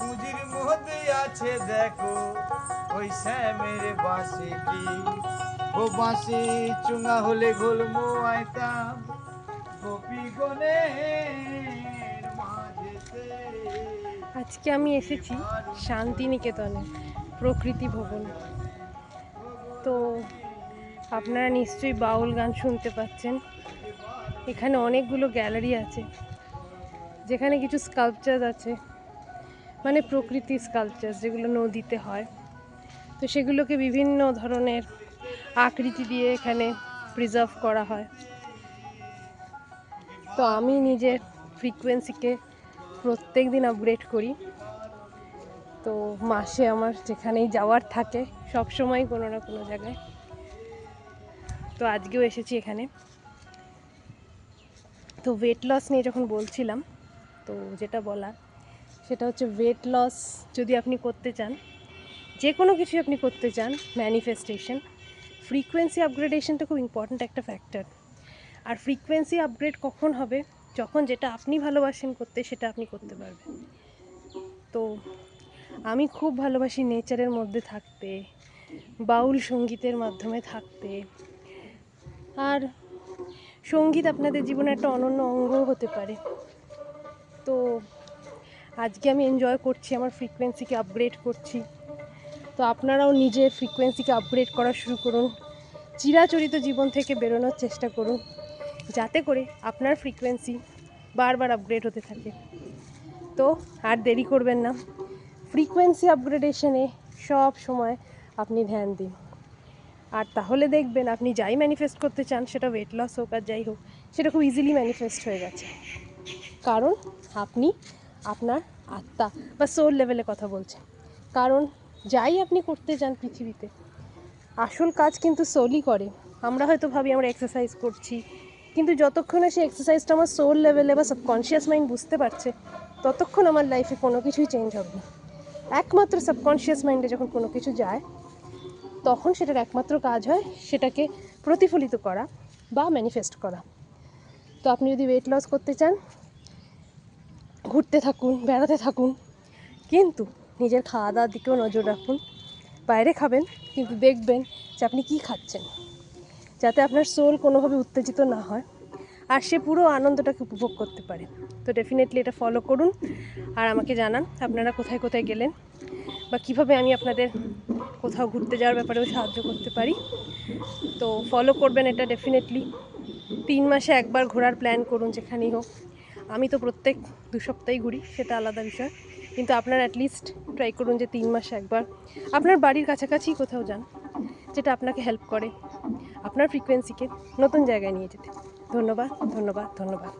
পুঁজির মধ্যে আছে দেখো, ওই শ্যামের বাঁশিটি ও বাঁশি চুঙা হলে গোলমো আইতাম গোপী মাঝেতে আজকে আমি এসেছি শান্তিনিকেতনে, প্রকৃতি ভবন। তো আপনারা নিশ্চয়ই বাউল গান শুনতে পাচ্ছেন। এখানে অনেকগুলো গ্যালারি আছে, যেখানে কিছু স্কাল্পচার আছে। মানে প্রকৃতি স্কাল্পচার যেগুলো নদীতে হয়। তো সেগুলোকে বিভিন্ন ধরনের আকৃতি দিয়ে এখানে প্রিজার্ভ করা হয়। তো আমি নিজের ফ্রিকোয়েন্সিকে প্রত্যেক দিন আপগ্রেড করি। তো মাসে আমার যেখানেই যাওয়ার থাকে সব সময় কোনো না কোনো জায়গায়। তো আজকেও এসেছি এখানে। তো ওয়েট লস নিয়ে যখন বলছিলাম, তো যেটা বলা সেটা হচ্ছে ওয়েট লস যদি আপনি করতে চান যে কোনো কিছু আপনি করতে চান ম্যানিফেস্টেশন ফ্রিকোয়েন্সি আপগ্রেডেশনটা খুব ইম্পর্ট্যান্ট একটা ফ্যাক্টর আর ফ্রিকোয়েন্সি আপগ্রেড কখন হবে? যখন যেটা আপনি ভালোবাসেন করতে, সেটা আপনি করতে পারবেন। তো আমি খুব ভালোবাসি নেচারের মধ্যে থাকতে, বাউল সঙ্গীতের মাধ্যমে থাকতে। আর সংগীত আপনাদের জীবনে একটা অনন্য অঙ্গ হতে পারে। তো আজকে আমি এনজয় করছি, আমার ফ্রিকোয়েন্সিকে আপগ্রেড করছি। তো আপনারাও নিজের ফ্রিকোয়েন্সিকে আপগ্রেড করা শুরু করুন। চিরাচরিত জীবন থেকে বেরোনোর চেষ্টা করুন। যাতে করে আপনার ফ্রিকোয়েন্সি বারবার আপগ্রেড হতে থাকে। তো আর দেরি করবেন না। ফ্রিকোয়েন্সি আপগ্রেডেশনে সব সময় আপনি ধ্যান দিন। আর তাহলে দেখবেন আপনি যাই ম্যানিফেস্ট করতে চান, সেটা ওয়েট লস হোক আর যাই হোক, সেটা খুব ইজিলি ম্যানিফেস্ট হয়ে গেছে। কারণ আপনি আপনার আত্মা বা সোল লেভেলে কথা বলছে। কারণ যাই আপনি করতে চান পৃথিবীতে, আসল কাজ কিন্তু সোলই করে। আমরা হয়তো ভাবি আমরা এক্সারসাইজ করছি, কিন্তু যতক্ষণ সেই এক্সারসাইজটা আমার সোল লেভেলে বা সাবকনশিয়াস মাইন্ড বুঝতে পারছে, ততক্ষণ আমার লাইফে কোনো কিছুই চেঞ্জ হবে না। একমাত্র সাবকনশিয়াস মাইন্ডে যখন কোনো কিছু যায়, তখন সেটার একমাত্র কাজ হয় সেটাকে প্রতিফলিত করা বা ম্যানিফেস্ট করা। তো আপনি যদি ওয়েট লস করতে চান ঘুরতে থাকুন, বেড়াতে থাকুন। কিন্তু নিজের খাওয়া দাওয়ার দিকেও নজর রাখুন। বাইরে খাবেন, কিন্তু দেখবেন যে আপনি কী খাচ্ছেন। যাতে আপনার সোল কোনোভাবে উত্তেজিত না হয় আর সে পুরো আনন্দটাকে উপভোগ করতে পারে। তো ডেফিনেটলি এটা ফলো করুন আর আমাকে জানান আপনারা কোথায় কোথায় গেলেন বা কীভাবে আমি আপনাদের কোথাও ঘুরতে যাওয়ার ব্যাপারেও সাহায্য করতে পারি। তো ফলো করবেন এটা ডেফিনেটলি তিন মাসে একবার ঘোরার প্ল্যান করুন যেখানেই হোক। আমি তো প্রত্যেক দু সপ্তাহে ঘুরি, সেটা আলাদা বিষয়। কিন্তু আপনার অ্যাটলিস্ট ট্রাই করুন যে তিন মাসে একবার। আপনার বাড়ির কাছাকাছি কোথাও যান, যেটা আপনাকে হেল্প করে আপনার ফ্রিকোয়েন্সিকে নতুন জায়গায় নিয়ে যেতে। ধন্যবাদ ধন্যবাদ ধন্যবাদ।